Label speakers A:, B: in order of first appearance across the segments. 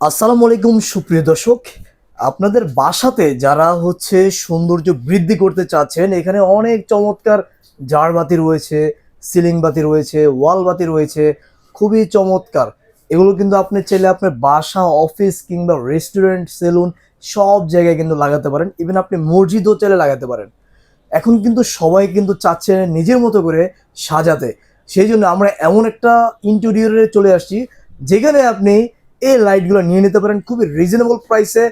A: আসসালামু আলাইকুম, সুপ্রিয় দর্শক। আপনাদের বাসাতে যারা হচ্ছে সৌন্দর্য বৃদ্ধি করতে চাচ্ছেন, এখানে অনেক চমৎকার জার বাতি রয়েছে, সিলিং বাতি রয়েছে, ওয়াল বাতি রয়েছে, খুবই চমৎকার। এগুলো কিন্তু আপনি চাইলে আপনার বাসা, অফিস কিংবা রেস্টুরেন্ট, সেলুন সব জায়গায় কিন্তু লাগাতে পারেন। ইভেন আপনি মসজিদও চাইলে লাগাতে পারেন। এখন কিন্তু সবাই কিন্তু চাচ্ছে নিজের মতো করে সাজাতে। সেই জন্য আমরা এমন একটা ইন্টেরিয়রে চলে আসছি, যেখানে আপনি এই লাইটগুলো নিয়ে নিতে পারেন খুবই রিজনেবল প্রাইসে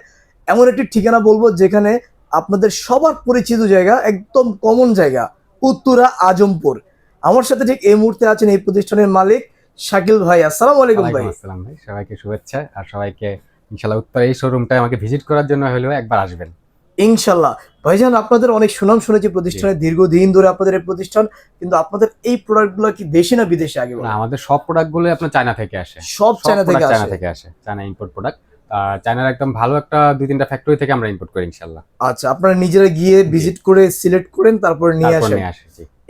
A: এমন একটি ঠিকানা বলব যেখানে আপনাদের সবার পরিচিত জায়গা একদম কমন জায়গা উত্তরা আজমপুর। আমার সাথে ঠিক এই মুহূর্তে আছেন এই প্রতিষ্ঠানের মালিক শাকিল ভাই। আসসালামু আলাইকুম ভাই।
B: আসসালাম ভাই। সবাইকে শুভেচ্ছা। আর সবাইকে ইনশাল্লাহ উত্তর এই শোরুমটা আমাকে ভিজিট করার জন্য হলেও একবার আসবেন।
A: ইনশাল্লাহ। ভাইজান আপনাদের অনেক সুনাম শুনেছি প্রতিষ্ঠানে দীর্ঘদিন ধরে আপনাদের এই প্রতিষ্ঠান। কিন্তু আপনাদের এই প্রোডাক্টগুলো কি দেশে না বিদেশে আগে
B: না আমাদের সব প্রোডাক্টগুলো আপনার চায়না থেকে আসে।
A: সব চায়না থেকে
B: চায়না থেকে আসে চায়না ইম্পোর্ট প্রোডাক্ট আর চায়নার একদম ভালো একটা দুই তিনটা ফ্যাক্টরি থেকে আমরা ইম্পোর্ট করি ইনশাল্লাহ।
A: আচ্ছা আপনারা নিজেরা গিয়ে ভিজিট করে সিলেক্ট করেন তারপরে নিয়ে আসেন।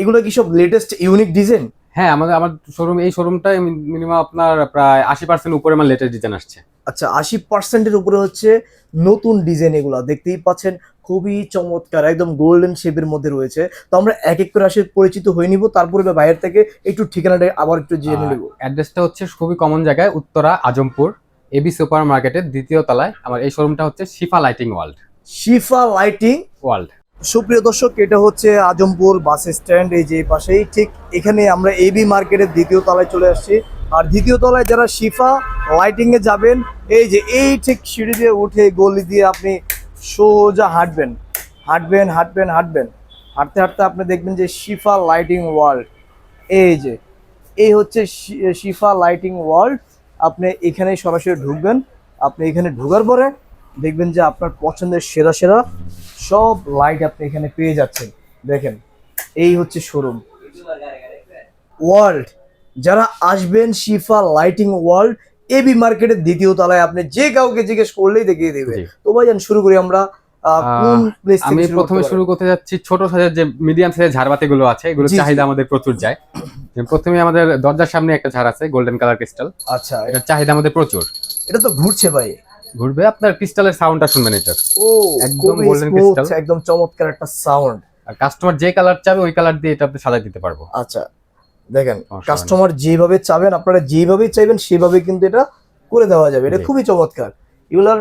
A: এগুলো কি সব লেটেস্ট ইউনিক ডিজাইন
B: হ্যাঁ আমাদের আমার শোরুম এই শোরুমটাই মিনিমাম আপনার প্রায় আশি পার্সেন্ট উপরে আমার লেটেস্ট ডিজাইন আসছে।
A: আচ্ছা আশি পার্সেন্টের উপরে হচ্ছে নতুন ডিজাইন এগুলো দেখতেই পাচ্ছেন খুবই চমৎকার একদম গোল্ডেন শেপের মধ্যে রয়েছে। তো আমরা এক এক করে আসে পরিচিত হয়ে নিব তারপরে বা বাইরে থেকে একটু ঠিকানাটা আবার একটু জেনে নেব।
B: অ্যাড্রেসটা হচ্ছে খুবই কমন জায়গায় উত্তরা আজমপুর এবি সুপার মার্কেটের দ্বিতীয় তলায়। আমার এই শোরুমটা হচ্ছে Shifa lighting world
A: Shifa lighting
B: world
A: সুপ্রিয় দর্শক, এটা হচ্ছে আজমপুর বাস স্ট্যান্ড। এই যে পাশেই ঠিক এখানে আমরা এবি মার্কেটের দ্বিতীয় তলায় চলে আসছি। আর দ্বিতীয় তলায় যারা শিফা লাইটিং এ যাবেন, এই যে এই ঠিক সিঁড়ি দিয়ে উঠে গলি দিয়ে আপনি সোজা হাঁটবেন। হাঁটবেন হাঁটবেন হাঁটবেন। হাঁটতে হাঁটতে আপনি দেখবেন যে শিফা লাইটিং ওয়ার্ল্ড এই যে, এই হচ্ছে শিফা লাইটিং ওয়ার্ল্ড আপনি এখানে সরাসরি ঢুকবেন। আপনি এখানে ঢুকার পরে দেখবেন যে আপনার পছন্দের সেরা সেরা সব লাইট আপনি এখানে পেয়ে যাচ্ছেন। দেখেন এই হচ্ছে শোরুম ওয়ার্ল্ড যারা আসবেন শিফা লাইটিং ওয়ার্ল্ড এবি মার্কেটের দ্বিতীয় তলায় আপনি যে কাউকে জিজ্ঞেস করলেই দেখিয়ে দেবে। তো ভাইজান শুরু করি আমরা
B: আমি প্রথমে শুরু করতে যাচ্ছি ছোট সাইজের যে মিডিয়াম সাইজের ঝাড়বাতি গুলো আছে এগুলো। চাহিদা আমাদের প্রচুর যায়। প্রথমে আমাদের দরজার সামনে একটা ঝাড় আছে গোল্ডেন কালার ক্রিস্টাল
A: আচ্ছা
B: এটার চাহিদা আমাদের প্রচুর।
A: এটা তো ঘুরছে ভাই।
B: ঘুরবে। আপনার ক্রিস্টালের সাউন্ডটা শুনবেন এটার
A: ও
B: একদম
A: গোল্ডেন
B: ক্রিস্টাল
A: একদম চমৎকার একটা সাউন্ড
B: আর কাস্টমার যে কালার চাবে ওই কালার দিয়ে এটা আপনি সাজাই দিতে পারব।
A: আচ্ছা দেখেন কাস্টমার যেভাবে চাবেন আপনারা যেভাবে চাইবেন সেভাবে কিন্তু এটা করে দেওয়া যাবে। এটা খুবই চমৎকার। এগুলার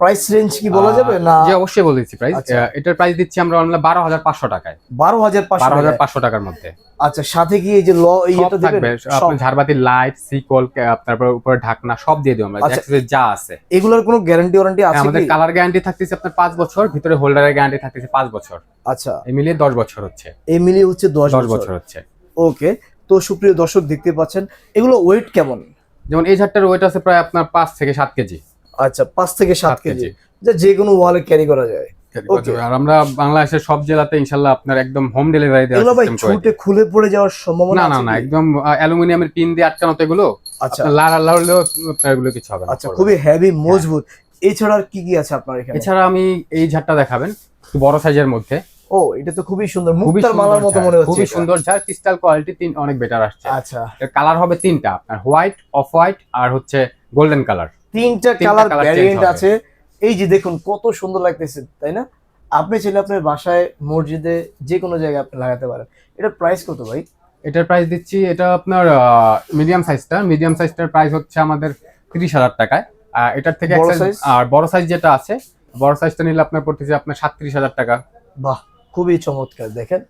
A: প্রাইস রেঞ্জ কি বলা যাবে? না?
B: যে অবশ্যই বলে দিচ্ছি প্রাইস
A: আচ্ছা।
B: এটার প্রাইস দিচ্ছি আমরা অনলাইন বারো হাজার পাঁচশো টাকায়।
A: বারো হাজার
B: বারো হাজার পাঁচশো টাকার মধ্যে।
A: আচ্ছা সাথে কি এই যে ল ইয়েটা দেবেন?
B: আপনার ঝাড়বাতি লাইট সিকল আপনার উপরে ঢাকনা সব দিয়ে দেবো আমরা।
A: আচ্ছা।
B: যা আছে।
A: এগুলোর কোনো গ্যারান্টি ওয়ারেন্টি আছে
B: আমাদের কালার গ্যারান্টি থাকতেছে আপনার পাঁচ বছর ভিতরে হোল্ডারের গ্যারান্টি থাকতেছে পাঁচ বছর।
A: আচ্ছা।
B: এই মিলিয়ে দশ বছর হচ্ছে।
A: এই মিলিয়ে হচ্ছে দশ
B: দশ
A: বছর।
B: বছর হচ্ছে।
A: ওকে তো সুপ্রিয় দর্শক দেখতে পাচ্ছেন এগুলো ওয়েট কেমন?
B: যেমন এই ঝাড়টার ওয়েট আছে প্রায় আপনার পাঁচ থেকে সাত কেজি।
A: আচ্ছা পাঁচ থেকে সাত কেজি। যা যে কোনো ওয়ালে ক্যারি করা যায়.
B: আর আমরা বাংলাদেশের সব জেলাতে ইনশাল্লাহ আপনার একদম হোম ডেলিভারি
A: ভাই ছুটে খুলে পড়ে যাওয়ার সম্ভাবনা
B: না না না একদম অ্যালুমিনিয়ামের পিন দিয়ে আটকানো তো এগুলো
A: আচ্ছা।
B: লাড়া লাড়লেও এগুলো কিছু হবে
A: আচ্ছা খুবই হেভি মজবুত। এছাড়া আর কি কি আছে আপনার এখানে?
B: এছাড়া আমি এই ঝাড়টা দেখাবেন বড় সাইজের মধ্যে।
A: ও এটা তো খুবই সুন্দর। মুক্তার মালার মতো মনে হচ্ছে
B: খুবই সুন্দর ঝাড় ক্রিস্টাল কোয়ালিটি তিন অনেক বেটার আসছে।
A: আচ্ছা।
B: কালার হবে তিনটা আপনার হোয়াইট অফ হোয়াইট আর হচ্ছে গোল্ডেন কালার
A: তিনটা কালার ভ্যারিয়েন্ট আছে। এই যে দেখুন কত সুন্দর লাগতেছে তাই না? আপনি চাইলে আপনার বাসায় মসজিদে যে কোনো জায়গায় আপনি লাগাতে পারেন। এটার প্রাইস কত ভাই?
B: এটার প্রাইস দিচ্ছি এটা আপনার মিডিয়াম সাইজটা মিডিয়াম সাইজটার প্রাইস হচ্ছে আমাদের তিরিশ হাজার টাকায়। আর এটার থেকে? আর বড় সাইজ যেটা আছে বড় সাইজটা নিলে আপনার পড়তেছে আপনার সাতত্রিশ হাজার টাকা।
A: বাহ খুবই চমৎকার। দেখেন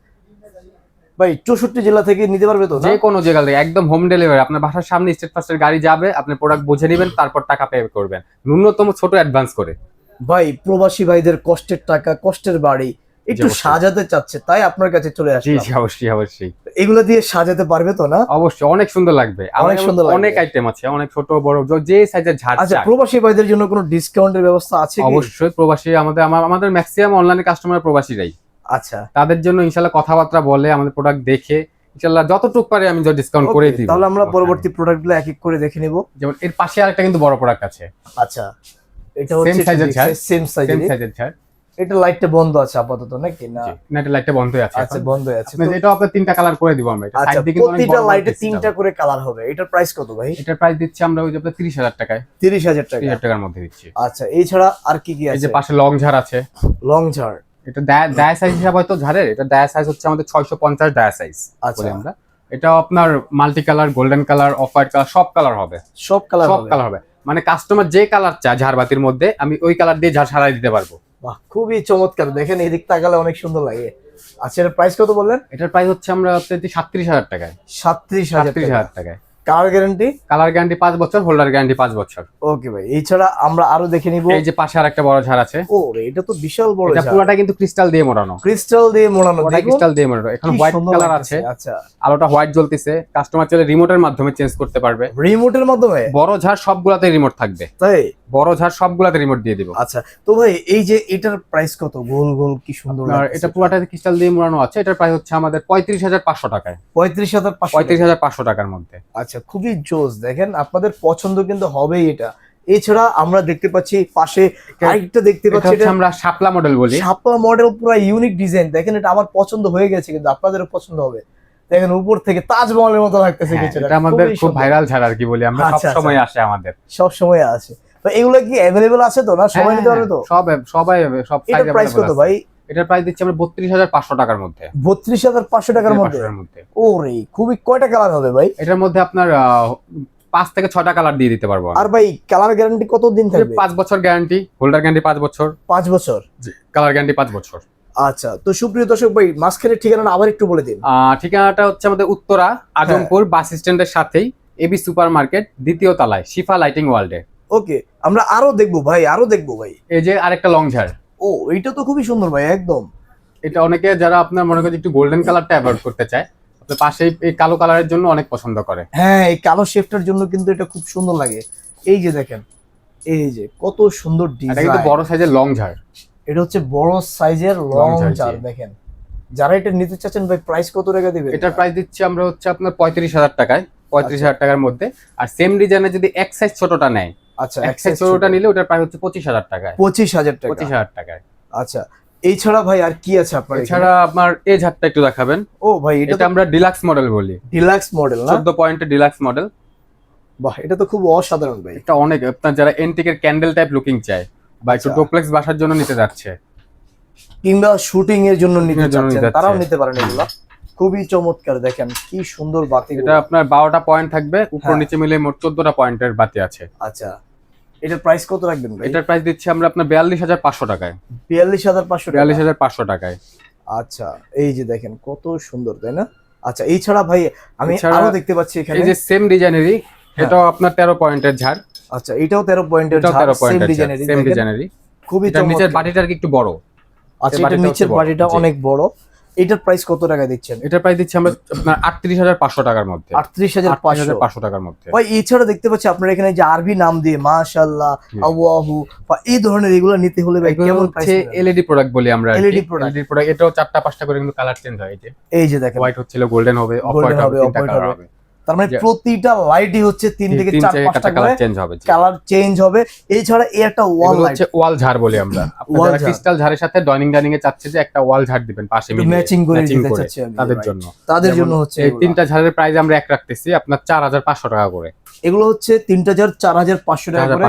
A: ভাই চৌষট্টি জেলা থেকে নিতে পারবে তো
B: যে কোনো জায়গা থেকে একদম হোম ডেলিভারি আপনার বাসার সামনে স্টেট ফার্স্টের গাড়ি যাবে আপনি প্রোডাক্ট বুঝে নেবেন তারপর টাকা পে করবেন। ন্যূনতম ছোট অ্যাডভান্স করে।
A: ভাই প্রবাসী ভাইদের কষ্টের টাকা কষ্টের বাড়ি একটু সাজাতে চাচ্ছে তাই আপনার কাছে চলে আসছে
B: জি অবশ্যই অবশ্যই।
A: এগুলো দিয়ে সাজাতে পারবে তো না?
B: অবশ্যই অনেক সুন্দর লাগবে।
A: অনেক সুন্দর
B: অনেক আইটেম আছে অনেক ছোট বড় যে সাইজের ঝাড়
A: আচ্ছা প্রবাসী ভাইদের জন্য কোনো ডিসকাউন্টের ব্যবস্থা আছে
B: অবশ্যই প্রবাসী আমাদের আমাদের ম্যাক্সিমাম অনলাইনে কাস্টমার প্রবাসীরাই।
A: আচ্ছা।
B: তাদের জন্য ইনশাল্লাহ কথাবার্তা বলে আমাদের প্রোডাক্ট দেখে ইনশাল্লাহ যতটুক পারে আমি ডিসকাউন্ট করে দিই
A: তাহলে আমরা পরবর্তী প্রোডাক্টগুলো এক এক করে দেখে নিব।
B: যেমন এর পাশে আরেকটা কিন্তু বড় প্রোডাক্ট আছে।
A: আচ্ছা এটা হচ্ছে
B: size এর ঝাড়।
A: সেম
B: সেম
A: সাইজের
B: সাইজের ঝাড়
A: এটা লাইটটা বন্ধ আছে আপাতত নাকি? না।
B: না এটা লাইটটা বন্ধ আছে
A: আচ্ছা
B: এখন।
A: বন্ধ আছে।
B: আপনার এটা আপনার তিনটা কালার করে দিব আমরা। এটা
A: আচ্ছা
B: সাইড দিকে তো
A: প্রতিটা লাইটে তিনটা করে কালার হবে। এটার প্রাইস কত ভাই?
B: এটার প্রাইস দিচ্ছি আমরা ওই যে আপনার তিরিশ হাজার টাকায়।
A: তিরিশ হাজার টাকা।
B: তিরিশ হাজার টাকার মধ্যে দিচ্ছি।
A: আচ্ছা এছাড়া আর কি কি
B: এই যে পাশে লং ঝাড় আছে।
A: লং ঝাড়।
B: এটা ডায়া সাইজ হিসাবে হয়তো ঝাড়ের এটা ডায়া সাইজ হচ্ছে আমাদের ছয়শো পঞ্চাশ ডায়া সাইজ
A: আচ্ছা।
B: বলি আমরা। এটা আপনার multi colour golden colour off white colour সব কালার হবে।
A: সব কালার
B: সব কালার হবে। মানে কাস্টমার যে কালার চায় ঝাড়বাতির মধ্যে আমি ওই কালার দিয়ে ঝাড় সারাই দিতে পারব।
A: বাহ খুবই চমৎকার। দেখেন এদিক তাকালে অনেক সুন্দর লাগে। আচ্ছা এর প্রাইস কত বললেন?
B: এটার প্রাইস হচ্ছে আমরা সাতত্রিশ হাজার টাকায়।
A: সাতত্রিশ হাজার
B: টাকায়।
A: কালার গ্যারান্টি
B: কালার গ্যারান্টি পাঁচ বছর হোল্ডার গ্যারান্টি পাঁচ বছর।
A: ওকে ভাই এছাড়া আমরা আরও দেখে নিব।
B: এই যে পাশে আর একটা বড় ঝাড় আছে।
A: ও এটা তো বিশাল বড়
B: এটা পুরোটা কিন্তু ক্রিস্টাল দিয়ে মোড়ানো।
A: ক্রিস্টাল দিয়ে মোড়ানো
B: ক্রিস্টাল দিয়ে মোড়ানো। এখন হোয়াইট কালার আছে।
A: আচ্ছা।
B: আলোটা হোয়াইট জ্বলতেছে। কাস্টমার চাইলে রিমোটের মাধ্যমে চেঞ্জ করতে পারবে।
A: রিমোটের মাধ্যমে?
B: বড় ঝাড় সবগুলাতে রিমোট থাকবে।
A: তাই?
B: বড় ঝাড় সবগুলাতে রিমোট দিয়ে দিব।
A: আচ্ছা তো ভাই এই যে এটার প্রাইস কত? গোল গোল কি সুন্দর
B: আর এটা পুরোটা ক্রিস্টাল দিয়ে মোড়ানো আছে। এটার প্রাইস হচ্ছে আমাদের পঁয়ত্রিশ হাজার পাঁচশো টাকায়।
A: পঁয়ত্রিশ হাজার পাঁচশো
B: পঁয়ত্রিশ হাজার পাঁচশো টাকার মধ্যে।
A: আচ্ছা খুবই জোস। দেখেন আপনাদের পছন্দ কিন্তু হবেই এটা। এছাড়া আমরা দেখতে পাচ্ছি পাশে আরেকটা দেখতে পাচ্ছি এটা
B: আমরা শাপলা মডেল বলি।
A: শাপলা মডেল পুরো ইউনিক ডিজাইন দেখেন এটা আমার পছন্দ হয়ে গেছে কিন্তু আপনাদেরও পছন্দ হবে। দেখেন উপর থেকে তাজমহলের মতো লাগতেছে
B: হ্যাঁ,
A: কিছুটা।
B: এটা আমাদের খুব ভাইরাল ঝাড় আর কি বলি আমরা সব
A: আচ্ছা,
B: সময় আসে আমাদের।
A: সব সময় আছে তো এগুলো কি অ্যাভেলেবেল আছে তো না? সবাই নিতে পারবে তো?
B: হ্যাঁ, সব সবাই সব size
A: প্রাইস কত ভাই?
B: এটার প্রাইস দিচ্ছি আমরা বত্রিশ হাজার পাঁচশো টাকার মধ্যে।
A: বত্রিশ হাজার পাঁচশো টাকার মধ্যে?
B: 500 মধ্যে।
A: ও রে খুবই কয়টা কালার হবে ভাই?
B: এটার মধ্যে আপনার পাঁচ থেকে ছটা কালার দিয়ে দিতে পারব
A: আর ভাই কালার গ্যারান্টি কত দিন। থাকবে?
B: পাঁচ বছর গ্যারান্টি হোল্ডার গ্যারান্টি পাঁচ বছর।
A: পাঁচ বছর?
B: কালার গ্যারান্টি পাঁচ বছর।
A: আচ্ছা তো সুপ্রিয় দর্শক ভাই মাঝখানের ঠিকানা আবার একটু বলে দিন।
B: ঠিকানাটা হচ্ছে আমাদের উত্তরা আজমপুর বাস স্ট্যান্ডের সাথেই এবি সুপার মার্কেট দ্বিতীয় তলায় শিফা লাইটিং ওয়ার্ল্ডে
A: ওকে আমরা আরও দেখব ভাই আরও দেখব ভাই।
B: এই যে আরেকটা লং ঝাড়।
A: ও এইটা তো খুবই সুন্দর ভাই একদম।
B: এটা অনেকে যারা আপনার মনে করেন একটু গোল্ডেন কালারটা অ্যাভয়েড করতে চায় আপনার পাশে এই কালো কালারের জন্য অনেক পছন্দ করে।
A: হ্যাঁ এই কালো শেফটার জন্য কিন্তু এটা খুব সুন্দর লাগে। এই যে দেখেন এই যে কত সুন্দর
B: এটা
A: ডিজাইন
B: কিন্তু বড় সাইজের লং ঝাড়
A: এটা হচ্ছে বড় সাইজের লং
B: ঝাড়,
A: দেখেন। যারা এটা নিতে চাচ্ছেন ভাই প্রাইস কত টাকা দিবেন?
B: এটার প্রাইস দিচ্ছি আমরা হচ্ছে আপনার পঁয়ত্রিশ হাজার টাকায় পঁয়ত্রিশ হাজার টাকার মধ্যে। আর সেম ডিজাইনের যদি এক সাইজ ছোটটা নেয়
A: আচ্ছা
B: এক সাইজ ছোটটা নিলে ওটার প্রাইস হচ্ছে পঁচিশ হাজার টাকায়।
A: পঁচিশ হাজার টাকা।
B: পঁচিশ হাজার টাকায়।
A: আচ্ছা এছাড়া ভাই আর কি আছে আপনার
B: এছাড়া আপনার এই ঝাড়টা একটু দেখাবেন।
A: ও ভাই এটা
B: আমরা ডিলাক্স মডেল বলি।
A: ডিলাক্স মডেল না?
B: চোদ্দ পয়েন্টের ডিলাক্স মডেল
A: বাহ এটা তো খুব অসাধারণ ভাই।
B: এটা অনেক আপনার যারা এন্টিকের ক্যান্ডেল টাইপ লুকিং চায় বা একটু
A: আচ্ছা।
B: ডোপ্লেক্স বাসার জন্য নিতে যাচ্ছে।
A: কিংবা শুটিং এর জন্য নিতে
B: নিতে
A: তারাও নিতে পারেন এগুলা। খুবই চমৎকার দেখেন কি সুন্দর বাতি
B: এটা আপনার বারোটা পয়েন্ট থাকবে উপর
A: হ্যাঁ।
B: নিচে মিলে মোট চোদ্দটা পয়েন্টের বাতি আছে।
A: আচ্ছা এটার প্রাইস কত রাখবেন ভাই?
B: এটার প্রাইস দিচ্ছি আমরা আপনার বিয়াল্লিশ হাজার পাঁচশো টাকায়।
A: বিয়াল্লিশ হাজার পাঁচশো
B: বিয়াল্লিশ হাজার পাঁচশো টাকায়।
A: আচ্ছা এই যে দেখেন কত সুন্দর তাই না? আচ্ছা এই ছাড়া ভাই আমি আরও দেখতে পাচ্ছি এখানে।
B: এই যে সেম ডিজাইনেরই এটাও আপনার তেরো পয়েন্টের ঝাড়।
A: আচ্ছা এটাও তেরো পয়েন্টের
B: এটাও তেরো
A: সেম
B: পয়েন্টের
A: ডিজাইনের
B: সেম ডিজাইনেরই
A: খুবই
B: এটার নিচের
A: চমৎকার।
B: বাটিটা আর কি একটু বড়।
A: আচ্ছা এটা নিচের বাটিটা অনেক বড়। এটার প্রাইস কত টাকা দিচ্ছেন?
B: এটার প্রাইস দিচ্ছি আমরা আপনার আটত্রিশ হাজার পাঁচশো টাকার মধ্যে।
A: আটত্রিশ হাজার পাঁচশো।
B: টাকার মধ্যে।
A: ভাই এছাড়া দেখতে পাচ্ছি আপনার এখানে যে আরবি নাম দিয়ে মাশাল্লাহ
B: আবু
A: আল্লাহু বা এই ধরনের এগুলো নিতে হলে ভাই কেমন প্রাইস
B: এলইডি প্রোডাক্ট বলি আমরা এলইডি প্রোডাক্ট এলইডি প্রোডাক্ট এটাও চারটা পাঁচটা করে কিন্তু কালার চেঞ্জ হয় এই যে।
A: এই যে দেখেন।
B: হোয়াইট হচ্ছিল গোল্ডেন হবে অফ হোয়াইট হবে
A: অফ
B: তিনটা কালার
A: হবে। তার মানে প্রতিটা লাইটই হচ্ছে তিন থেকে চার পাঁচটা
B: কালার চেঞ্জ হবে
A: কালার চেঞ্জ হবে। এছাড়া এই একটা ওয়াল লাইট
B: হচ্ছে ওয়াল ঝাড় বলি আমরা। আপনারা ক্রিস্টাল ঝাড়ের সাথে ডাইনিং ডাইনিং এ চাচ্ছে যে একটা ওয়াল ঝাড় দিবেন পাশে মিলে
A: ম্যাচিং করে দিতে চাচ্ছে
B: তাদের জন্য।
A: তাদের জন্য হচ্ছে
B: এই তিনটা ঝাড়ের প্রাইস আমরা এক রাখতেছি আপনার চার হাজার পাঁচশো টাকা করে।
A: এগুলো হচ্ছে তিনটা হাজার চার হাজার পাঁচশো টাকা করে।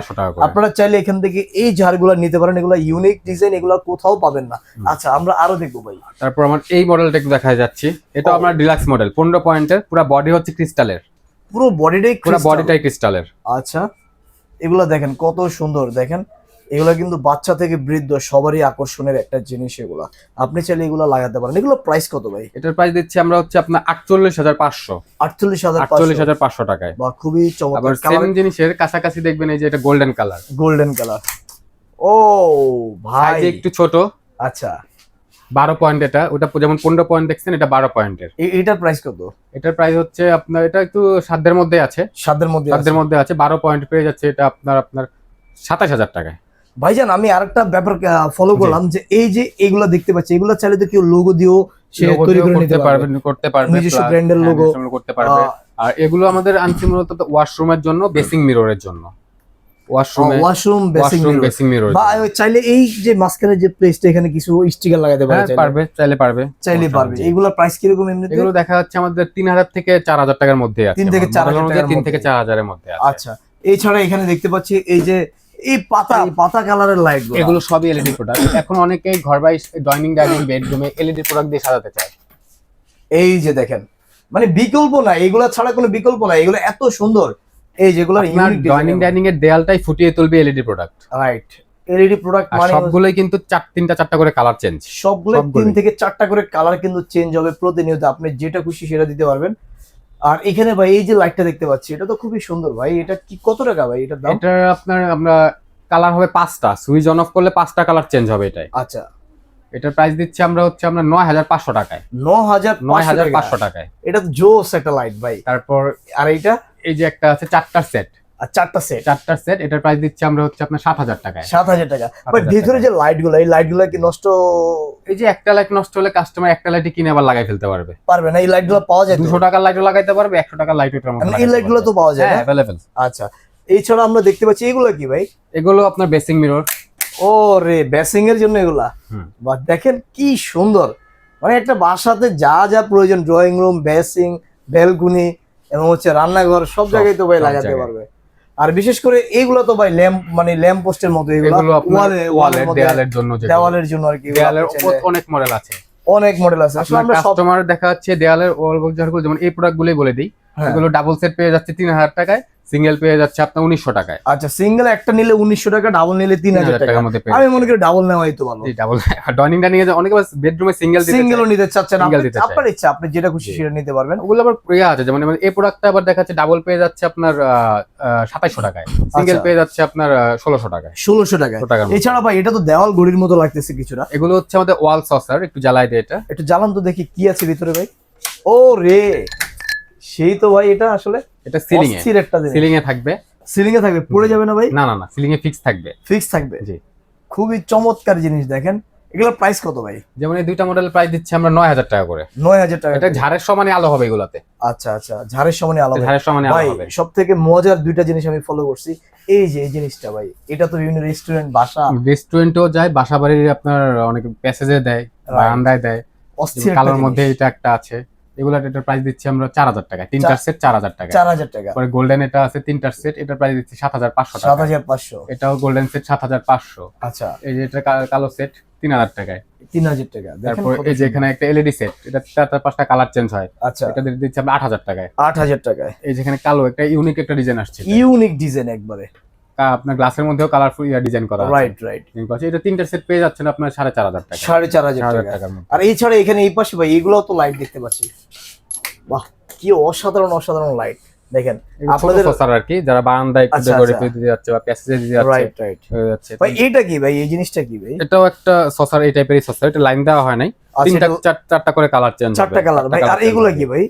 A: আপনারা চাইলে এখান থেকে এই ঝাড়গুলো নিতে পারেন এগুলো ইউনিক ডিজাইন এগুলো কোথাও পাবেন না। আচ্ছা আমরা আরও দেখব ভাই।
B: তারপর আমার এই মডেলটা একটু দেখা যাচ্ছে। এটা। আমার ডিলাক্স মডেল পনেরো পয়েন্টের পুরো বডি হচ্ছে ক্রিস্টালের
A: পুরো বডিটাই
B: পুরো বডিটাই ক্রিস্টালের
A: আচ্ছা এগুলো দেখেন কত সুন্দর দেখেন। এগুলো কিন্তু বাচ্চা থেকে বৃদ্ধ সবারই আকর্ষণের একটা জিনিস এগুলো। আপনি চাইলে এগুলো লাগাতে পারেন। এগুলো প্রাইস কত ভাই?
B: এটার প্রাইস দিচ্ছি আমরা হচ্ছে আপনার আটচল্লিশ হাজার পাঁচশো।
A: আটচল্লিশ হাজার
B: আটচল্লিশ হাজার পাঁচশো টাকায়।
A: বা খুবই চমৎকার।
B: সেম জিনিসের কাছাকাছি দেখবেন এই যে এটা গোল্ডেন কালার
A: গোল্ডেন কালার ও ভাই।
B: একটু ছোট।
A: আচ্ছা।
B: বারো পয়েন্ট এটা। ওটা যেমন পনেরো পয়েন্ট দেখছেন এটা বারো পয়েন্টের
A: এটার প্রাইস কত?
B: এটার প্রাইস হচ্ছে আপনার এটা একটু সাধ্যের মধ্যে আছে।
A: সাধ্যের মধ্যে
B: সাধ্যের মধ্যে আছে। বারো পয়েন্ট পেয়ে যাচ্ছে এটা আপনার আপনার সাতাশ হাজার টাকায়।
A: ভাইজান আমি আরেকটা ব্যাপার ফলো করলাম যে এই যে এগুলো দেখতে পাচ্ছি এগুলো চাইলে তো কেউ লোগো দিয়েও সে তৈরি করে নিতে পারবে।
B: করতে পারবে
A: নিজস্ব।
B: নিজস্ব logo করতে পারবে। আর এগুলো আমাদের আনছি মূলত ওয়াশরুমের জন্য বেসিং মিররের জন্য। ওয়াশরুমে
A: ওয়াশরুম বেসিং
B: মিরর
A: বা চাইলে এই যে মাঝখানে যে প্লেসটা এখানে কিছু স্টিকার লাগাতে পারে
B: হ্যাঁ পারবে চাইলে পারবে।
A: চাইলে পারবে। এগুলোর প্রাইস কীরকম এমনিতে?
B: এগুলো দেখা যাচ্ছে আমাদের তিন হাজার থেকে চার হাজার টাকার মধ্যে আছে।
A: থেকে টাকার
B: থেকে মধ্যে আছে।
A: আচ্ছা এছাড়া এখানে দেখতে পাচ্ছি এই যে এই পাতা। পাতা কালারের লাইট
B: এগুলো সবই এলইডি প্রোডাক্ট এখন অনেকেই ঘর বাই ডাইনিং ডাইনিং বেডরুমে এলইডি প্রোডাক্ট দিয়ে সাজাতে চায়।
A: এই যে দেখেন মানে বিকল্প না এগুলা ছাড়া কোনো বিকল্প না এগুলো এত সুন্দর। এই যেগুলো
B: ডাইনিং ডাইনিং এর দেয়ালটাই ফুটিয়ে তুলবে LED product
A: right LED product মানে
B: সবগুলোই কিন্তু চার তিনটা চারটা করে কালার চেঞ্জ
A: সবগুলো তিন থেকে চারটা করে কালার কিন্তু চেঞ্জ হবে প্রতিনিয়ত। আপনি যেটা খুশি সেটা দিতে পারবেন। আর এখানে ভাই এই যে লাইটটা দেখতে পাচ্ছি এটা তো খুবই সুন্দর ভাই। এটা কি কত টাকা ভাই এটার দাম?
B: এটা আপনার আমরা কালার হবে পাঁচটা। সুইচ অন অফ করলে পাঁচটা কালার চেঞ্জ হবে এটাই।
A: আচ্ছা।
B: এটার প্রাইস দিচ্ছি আমরা হচ্ছে আমরা নয় হাজার পাঁচশো টাকায়।
A: ন হাজার
B: নয় হাজার। পাঁচশো টাকায়।
A: এটা তো জোস একটা লাইট ভাই।
B: তারপর
A: আর এইটা?
B: এই যে একটা আছে চারটা সেট
A: আর চারটা সেট
B: চারটার সেট এটার প্রাইস দিচ্ছি আমরা হচ্ছে আপনার সাত হাজার টাকায়।
A: সাত হাজার টাকা।
B: হাজার
A: ভিতরে যে লাইটগুলো এই লাইটগুলো কি নষ্ট
B: এই যে একটা লাইট নষ্ট হলে কাস্টমার একটা লাইটই কিনে আবার লাগাই ফেলতে পারবে।
A: পারবে না এই লাইটগুলো পাওয়া যায়
B: দুশো টাকার লাইটও লাগাইতে পারবে একশো টাকার লাইট ওটার মধ্যে
A: মানে এই লাইটগুলো তো পাওয়া যায়?
B: অ্যাভেলেবেল
A: আচ্ছা এছাড়া আমরা দেখতে পাচ্ছি এগুলো কি ভাই?
B: এগুলো আপনার বেসিং মিরর
A: ও রে বেসিং এর জন্য এগুলা। বা দেখেন কি সুন্দর। মানে একটা বাসাতে যা যা প্রয়োজন ড্রয়িং রুম বেসিং বেলকুনি এবং হচ্ছে রান্নাঘর সব- জায়গায় তো ভাই লাগাতে পারবে। আর বিশেষ করে এগুলো তো ভাই ল্যাম্প মানে ল্যাম্প পোস্টের মতো এগুলো
B: এগুলো আপনার
A: ওয়ালে
B: ওয়ালের
A: ওয়ালের
B: দেয়ালের জন্য
A: দেওয়ালের জন্য আর কি দেওয়ালের
B: অনেক মডেল আছে।
A: অনেক মডেল আছে। আসলে আমরা
B: কাস্টমার দেখা যাচ্ছে দেওয়ালের ওয়াল যেমন এই প্রোডাক্ট গুলোই বলে দিই।
A: হ্যাঁ।
B: এগুলো ডাবল সেট পেয়ে যাচ্ছে তিন হাজার টাকায়। সিঙ্গেল পেয়ে যাচ্ছে আপনার উনিশশো টাকায়।
A: আচ্ছা সিঙ্গেল একটা নিলে উনিশশো টাকা ডাবল নিলে তিন হাজার টাকা।
B: টাকার মধ্যে
A: আমি মনে করি ডাবল নেওয়াই তো ভালো।
B: ডাবল ডাইনিং ডাইনিং এ অনেকে বেডরুমে সিঙ্গেল
A: সিঙ্গেলও নিতে চাচ্ছেন আপনি- আপনার ইচ্ছা আপনি যেটা খুশি সেটা নিতে পারবেন।
B: ওগুলো আবার ইয়ে আছে যেমন এই প্রোডাক্টটা আবার দেখা যাচ্ছে ডাবল পেয়ে যাচ্ছে আপনার সাতাইশশো টাকায়। সিঙ্গেল
A: আচ্ছা।
B: পেয়ে যাচ্ছে আপনার ষোলোশো টাকায়।
A: ষোলোশো টাকা
B: ষোলো
A: এছাড়া ভাই এটা তো দেওয়াল ঘড়ির মতো লাগতেছে কিছুটা।
B: এগুলো হচ্ছে আমাদের ওয়াল সসার একটু জ্বালাই দিয়ে এটা।
A: একটু জ্বালান তো দেখি কি আছে ভিতরে ভাই। ও রে! সেই তো ভাই এটা আসলে
B: এটা সিলিং এ
A: অস্থির একটা জিনিস।
B: সিলিং এ থাকবে।
A: সিলিং এ থাকবে পড়ে যাবে না ভাই?
B: না না না সিলিং এ ফিক্স থাকবে।
A: ফিক্স থাকবে।
B: জি।
A: খুবই চমৎকার জিনিস দেখেন। এগুলোর প্রাইস কত ভাই?
B: যেমন এই দুইটা মডেল প্রাইস দিচ্ছি আমরা নয় হাজার টাকা করে।
A: নয় হাজার টাকা
B: এটা ঝাড়ের সমানে আলো হবে এগুলাতে।
A: আচ্ছা আচ্ছা ঝাড়ের সমানে আলাদা
B: ঝাড়ের সমানে আলো হবে।
A: সব থেকে মজার দুইটা জিনিস আমি ফলো করছি। এই যে এই জিনিসটা ভাই এটা তো বিভিন্ন রেস্টুরেন্ট বাসা।
B: রেস্টুরেন্টেও যায় বাসা বাড়ির আপনার অনেক প্যাসেজে দেয় বারান্দায় দেয়।
A: অস্থির
B: কালোর মধ্যে এটা একটা আছে। এগুলা এটার প্রাইস দিচ্ছি আমরা চার হাজার টাকা তিনটার সেট চার হাজার টাকা
A: চার হাজার টাকা।
B: পরে গোল্ডেন এটা আছে তিনটার সেট এটার প্রাইস দিচ্ছি সাত হাজার পাঁচশো
A: সাত হাজার পাঁচশো।
B: এটাও গোল্ডেন সেট সাত হাজার পাঁচশো।
A: আচ্ছা।
B: এই যে এটা কালো সেট তিন হাজার টাকায়।
A: তিন হাজার টাকা।
B: তারপর এই যে এখানে একটা এলইডি সেট এটা চারটা পাঁচটা কালার চেঞ্জ হয়।
A: আচ্ছা।
B: এটা দিচ্ছি আমরা আট হাজার টাকায়।
A: আট হাজার টাকায়।
B: এই যেখানে কালো একটা ইউনিক একটা ডিজাইন আসছে।
A: ইউনিক ডিজাইন একবারে।
B: আপনার গ্লাসের মধ্যেও কালারফুল ডিজাইন করা আছে।
A: Right right.
B: এটা তিনটার সেট পেয়ে যাচ্ছেন আপনার সাড়ে চার হাজার টাকা।
A: সাড়ে চার হাজার টাকা।
B: টাকার মধ্যে।
A: আর এছাড়া এখানে এই পাশে ভাই এগুলো তো লাইট দেখতে পাচ্ছি। বাহ কি অসাধারণ অসাধারণ লাইট দেখেন আপনাদের
B: সসার আর কি যারা বারান্দায় একটু
A: আচ্ছা,
B: ডেকোরেট
A: আচ্ছা।
B: দিতে যাচ্ছে বা প্যাসেজে দিতে যাচ্ছে
A: রাইট রাইট
B: হয়ে যাচ্ছে।
A: ভাই এটা কি ভাই? এই জিনিসটা কি ভাই?
B: এটাও একটা সসার এই টাইপেরই সসার। এটা লাইন দেওয়া হয় নাই।
A: আচ্ছা,
B: তিনটা চার- চারটা করে কালার চেঞ্জ
A: চারটা কালার ভাই আর এগুলো কি ভাই?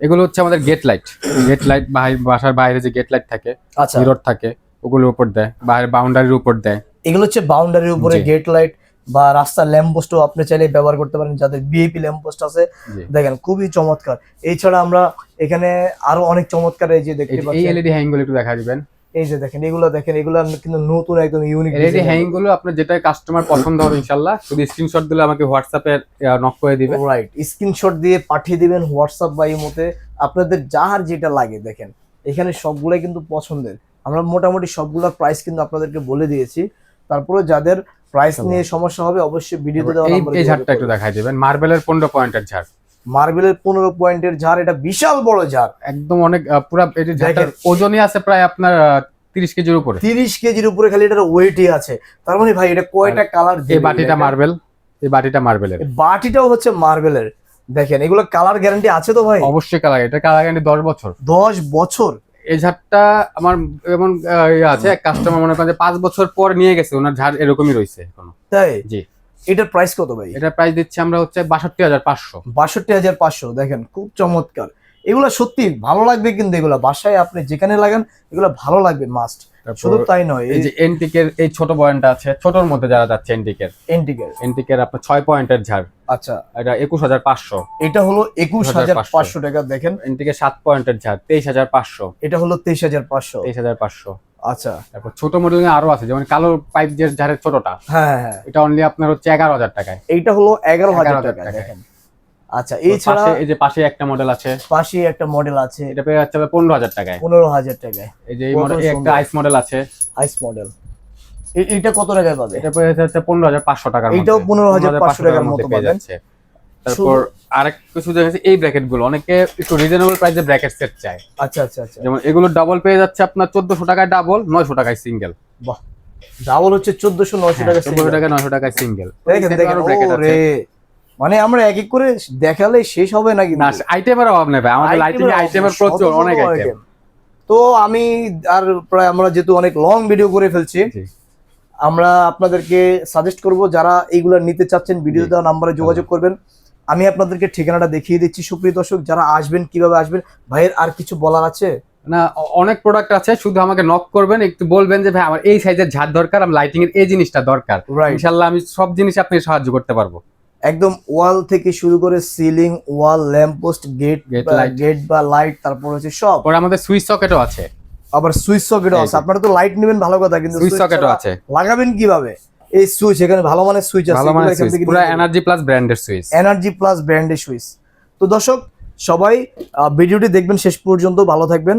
B: এগুলো হচ্ছে আমাদের গেট লাইট গেট লাইট বাসার বাইরে যে গেট লাইট থাকে
A: আচ্ছা।
B: মিরর থাকে ওগুলোর উপর দেয় বাইরে বাউন্ডারির উপর দেয়।
A: এগুলো হচ্ছে বাউন্ডারির উপরে গেট লাইট বা রাস্তার ল্যাম্প পোস্টও আপনি চাইলে ব্যবহার করতে পারেন যাদের বিএপি ল্যাম্প পোস্ট আছে। দেখেন খুবই চমৎকার। এছাড়া আমরা এখানে আরও অনেক চমৎকার এই যে দেখতে
B: এই- এই এলইডি হ্যাংগুলো একটু দেখা দিবেন।
A: এই যে দেখেন এগুলো দেখেন এগুলো কিন্তু নতুন একদম ইউনিক
B: এলইডি হ্যাংগুলো আপনার যেটা কাস্টমার পছন্দ হবে ইনশাল্লাহ শুধু স্ক্রিনশট দিলে আমাকে হোয়াটসঅ্যাপে নক করে দিবেন
A: রাইট স্ক্রিনশট দিয়ে পাঠিয়ে দিবেন হোয়াটসঅ্যাপ বা ইমোতে আপনাদের যার যেটা লাগে দেখেন এখানে সবগুলাই কিন্তু পছন্দের। আমরা মোটামুটি সবগুলোর প্রাইস কিন্তু আপনাদেরকে বলে দিয়েছি। তারপরে যাদের প্রাইস নিয়ে সমস্যা হবে অবশ্যই ভিডিওতে দেওয়া
B: এই এই ঝাড়টা একটু। দেখাই দিবেন। মার্বেলের পনেরো পয়েন্টের ঝাড়।
A: মার্বেলের পনেরো পয়েন্টের ঝাড় এটা বিশাল বড় ঝাড়।
B: একদম অনেক পুরা এটি ওজনই আছে প্রায় আপনার তিরিশ কেজির উপরে।
A: তিরিশ কেজির উপরে খালি এটার ওয়েটই আছে। তার মানে ভাই এটা কয়টা কালার
B: এই বাটিটা মার্বেল এই বাটিটা মার্বেলের
A: বাটিটাও হচ্ছে মার্বেলের দেখেন এগুলো কালার গ্যারান্টি আছে তো ভাই?
B: অবশ্যই কালার এটা কালার গ্যারান্টি দশ বছর।
A: দশ বছর?
B: এই ঝাড়টা আমার এমন ইয়ে আছে কাস্টমার মনে করেন যে পাঁচ বছর পর নিয়ে গেছে ওনার ঝাড় এরকমই রয়েছে এখনও।
A: তাই?
B: জি।
A: এটার প্রাইস কত ভাই?
B: এটার প্রাইস দিচ্ছি আমরা হচ্ছে বাষট্টি হাজার পাঁচশো।
A: বাষট্টি হাজার পাঁচশো দেখেন খুব চমৎকার। এগুলো সত্যি ভালো লাগবে কিন্তু এগুলো বাসায় আপনি যেখানে লাগান এগুলো ভালো লাগবে মাস্ট শুধু তাই নয়
B: এই যে এনটিকের এই ছোট পয়েন্টটা আছে ছোটর মধ্যে যারা যাচ্ছে এনটিকের
A: এন্টিকের
B: এনটিকের আপনার ছয় পয়েন্টের ঝাড়।
A: আচ্ছা।
B: এটা একুশ হাজার পাঁচশো।
A: এটা হলো একুশ হাজার
B: 21,500
A: পাঁচশো। টাকা দেখেন।
B: এনটিকে সাত পয়েন্টের ঝাড় তেইশ হাজার পাঁচশো।
A: এটা হলো তেইশ হাজার পাঁচশো।
B: তেইশ হাজার পাঁচশো।
A: আচ্ছা।
B: তারপর ছোট মডেল আরও আছে যেমন কালো পাইপ যে ঝাড়ের ছোটটা
A: হ্যাঁ হ্যাঁ হ্যাঁ।
B: এটা অনলি আপনার হচ্ছে এগারো হাজার টাকায়।
A: এইটা হলো এগারো হাজার
B: 11,000
A: টাকা দেখেন। আচ্ছা
B: এই এই যে পাশে একটা মডেল আছে।
A: পাশে একটা মডেল আছে।
B: এটা পেয়ে যাচ্ছে পনেরো হাজার টাকায়।
A: পনেরো হাজার টাকায়।
B: এই যে এই মডেল একটা আইস মডেল আছে।
A: আইস মডেল এইটা কত টাকায় পাবে?
B: এটা পেয়ে যাচ্ছে পনেরো হাজার পাঁচশো টাকার
A: এইটাও
B: মধ্যে।
A: 15,500 টাকার মতো পাবেন।
B: তারপর আরেক কিছু দেখেছি এই ব্র্যাকেটগুলো অনেকে একটু রিজনেবল প্রাইসে ব্র্যাকেট সেট চায়।
A: আচ্ছা আচ্ছা আচ্ছা।
B: যেমন এগুলো ডাবল পেয়ে যাচ্ছে আপনার চোদ্দশো টাকায় ডাবল নয়শো টাকায় সিঙ্গেল
A: বাহ। ডাবল হচ্ছে চোদ্দশো নয়শো টাকা
B: চোদ্দশো টাকা নয়শো টাকায় সিঙ্গেল
A: দেখেন দেখেন মানে আমরা এক এক করে দেখালে শেষ হবে না কিন্তু
B: আইটেমের অভাব নেই ভাই। আমাদের লাইটিং আইটেমের প্রচুর অনেক আইটেম
A: তো আমি আর প্রায় আমরা যেহেতু অনেক লং ভিডিও করে ফেলছি আমরা আপনাদেরকে সাজেস্ট করব যারা এইগুলো নিতে চাচ্ছেন ভিডিও। দেওয়া নাম্বারে যোগাযোগ করবেন। আমি আপনাদেরকে ঠিকানাটা দেখিয়ে দিচ্ছি সুপ্রিয় দর্শক যারা আসবেন কীভাবে আসবেন ভাইয়ের আর কিছু বলার আছে?
B: না অনেক প্রোডাক্ট আছে শুধু আমাকে নক করবেন একটু বলবেন যে ভাই আমার এই সাইজের ঝাড় দরকার আমার লাইটিং এর এই জিনিসটা দরকার। ইনশাল্লাহ আমি সব জিনিস আপনি সাহায্য করতে পারব।
A: একদম ওয়াল থেকে শুরু করে ceiling wall lamp post gate gate বা লাইট তারপর হচ্ছে সব।
B: পরে আমাদের সুইচ সকেটও আছে।
A: আবার সুইচ সকেটও আছে। আপনারা তো লাইট নেবেন ভালো কথা কিন্তু
B: সুইচ সকেটও আছে।
A: লাগাবেন কীভাবে? এই সুইচ এখানে ভালো মানের সুইচ আছে
B: ভালো
A: এগুলো
B: মানে সুইচ পুরো এনার্জি প্লাস ব্র্যান্ডের সুইচ।
A: এনার্জি প্লাস ব্র্যান্ডের সুইচ। তো দর্শক সবাই ভিডিওটি দেখবেন শেষ পর্যন্ত ভালো থাকবেন।